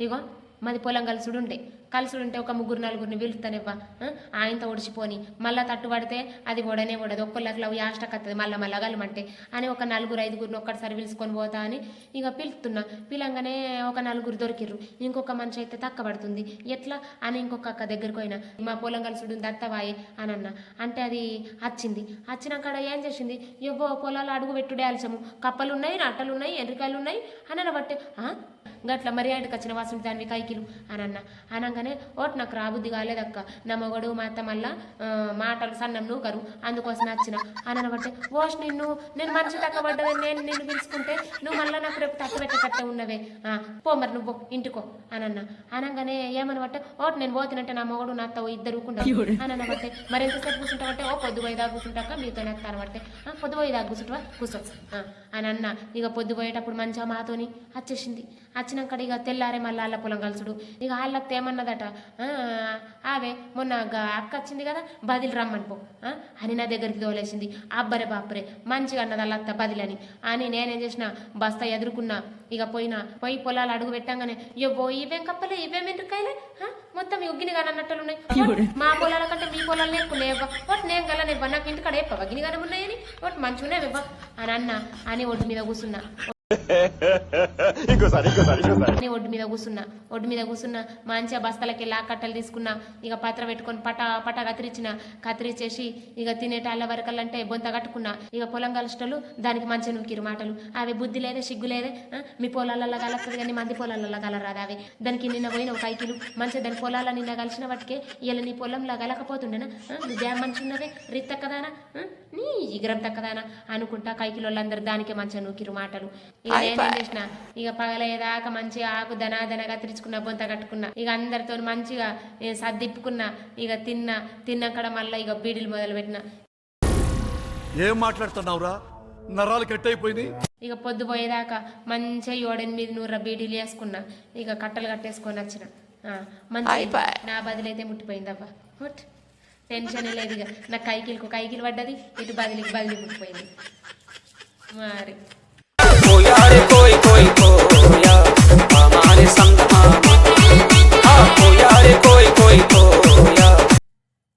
ఇగో మాది పొలం కలుసుడు ఉండే కలుసుడు ఉంటే ఒక ముగ్గురు నలుగురిని పిలుస్తానివ్వ ఆయనతో ఒడిచిపోని. మళ్ళీ తట్టు పడితే అది ఒడనే ఒడదు ఒక్కళ్ళకి లవ్ యాస్టక్ వస్తుంది మళ్ళీ మళ్ళా కలమంటే. అని ఒక నలుగురు ఐదుగురిని ఒక్కటిసారి పిలుచుకొని పోతా అని ఇక పిలుస్తున్నా పిలంగానే ఒక నలుగురు దొరికిర్రు. ఇంకొక మనిషి అయితే తక్క పడుతుంది ఎట్లా? అని ఇంకొక అక్క దగ్గరికి పోయినా. మా పొలం కలుసుడు ఉంది అని అన్న. అంటే అది వచ్చింది వచ్చినాక ఏం చేసింది? ఎవ్వో పొలాలు అడుగు పెట్టుడే అలసము. కప్పలు ఉన్నాయి నట్టలు ఉన్నాయి ఎండ్రికాయలు ఉన్నాయి అని అనబట్టే గట్ల మరి ఆయనకి వచ్చిన వాసన దానివి కైకిలు అని అన్న. అనగానే ఓట్ నాకు రాబుద్ది కాలేదక్క. నా మొగడు మా అత్త మళ్ళా మాటలు సన్నం నూకరు. అందుకోసం వచ్చిన అని అనబట్టే ఓష్ నిన్ను నేను మనిషి పడ్డదని నేను నిన్ను పిలుచుకుంటే నువ్వు మళ్ళీ నాకు రేపు తక్కువ పెట్టేటట్టే ఉన్నవే. పో మరి నువ్వు ఇంటికో. అని అన్న. అనగానే ఏమనబట్టే ఓట్ నేను పోతినంటే నా మొగడు నా అత్త ఇద్దరు ఊరుకుంటారు. అని అనబట్టే మరి ఎంతసేపు కూర్చుంటావంటే ఓ పొద్దు పోయి దాకా కూర్చుంటాక మీతో నెత్తా అనబట్టే "ఆ, పొద్దు పోయి దాకా కూర్చుంటావా? కూర్చో. అని అన్న. ఇక పొద్దు పోయేటప్పుడు మంచిగా మాతోని వచ్చేసింది. వచ్చినాక ఇక తెల్లారే మళ్ళీ ఆళ్ళ పొలం కలుసుడు. ఇక వాళ్ళకి ఏమన్నదట "ఆ, ఆవే మొన్న అక్క వచ్చింది కదా బదిలి రమ్మని పో ఆ, అని నా దగ్గరికి తోలేసింది. అబ్బరే బాపరే మంచిగా అన్నది అత్త బదిలని. అని నేనేం చేసిన బస్తా ఎదుర్కొన్నా ఇక పోయినా పోయి పొలాలు అడుగు పెట్టంగానే ఇవ్వో ఇవేం కప్పలే ఇవేం ఆ, మొత్తం యుగ్గిని కానీ అన్నట్లు ఉన్నాయి. మా పొలాల కంటే మీ పొలాలు ఎక్కువ లేవా ఒకటి నేను గలనివ్వ నాకు ఇంటికాడ చెప్పవా గిని కానీ ఉన్నాయని? ఒకటి మంచిగానే ఇవ్వ అని అన్న అని ఒడ్డు మీద కూర్చున్నా. ఇంకోసారి ఇంకోసారి ఇంకోసారి ఒడ్డు మీద కూర్చున్నా ఒడ్డు మీద కూర్చున్నా మంచిగా బస్తాలకి లా కట్టలు తీసుకున్నా ఇక పాత్ర పెట్టుకొని పట పట కత్తిరించిన కత్తిరించేసి ఇక తినేటాళ్ళ వరకల్లంటే బొంత కట్టుకున్నా ఇక పొలం కలిసేటోళ్ళు దానికి మంచిగా నూకిరు మాటలు. అవి బుద్ధి లేదే సిగ్గు లేదే మీ పొలాలలో కలస్తుంది కానీ మంది పొలాలలో కలరాదు అవి. దానికి నిన్న పోయిన ఒక ఐకిలు మంచిగా దాని పొలాల నిన్న కలిసిన వాటికే ఇలా నీ పొలంలో కలకపోతుండేనా? ఆ? నువ్వేం మంచి ఉన్నవే రిత్ తక్కదానా? నీ ఇగరం తక్కదానా? అనుకుంటా కైకిలు వాళ్ళందరూ దానికే మంచిగా నూకిరు మాటలు. చేసిన ఇక పగలయ్యేదాకా మంచిగా ఆకు దనాదనగా తిరుచుకున్న బొంత కట్టుకున్నా ఇక అందరితో మంచిగా సర్దిప్పుకున్నా ఇక తిన్నా తిన్నాకడ మళ్ళీ ఇక బీడీలు మొదలు పెట్టిన ఏం మాట్లాడుతున్నావురా? నరాలు కట్ అయిపోయింది ఇక పొద్దు పోయేదాకా మంచిగా ఏడెనిమిది నూర బీడీలు వేసుకున్నా ఇక కట్టలు కట్టేసుకొని వచ్చిన. ఆ, మంచిగా నా బదిలైతే ముట్టిపోయిందవ్వ హుట్. టెన్షన్ లేదు ఇక. నా కైకిలకు కైకిలు పడ్డది ఇటు బదిలీకి బదిలీ ముట్టిపోయింది. మరి. అయిపోయా మాని సంద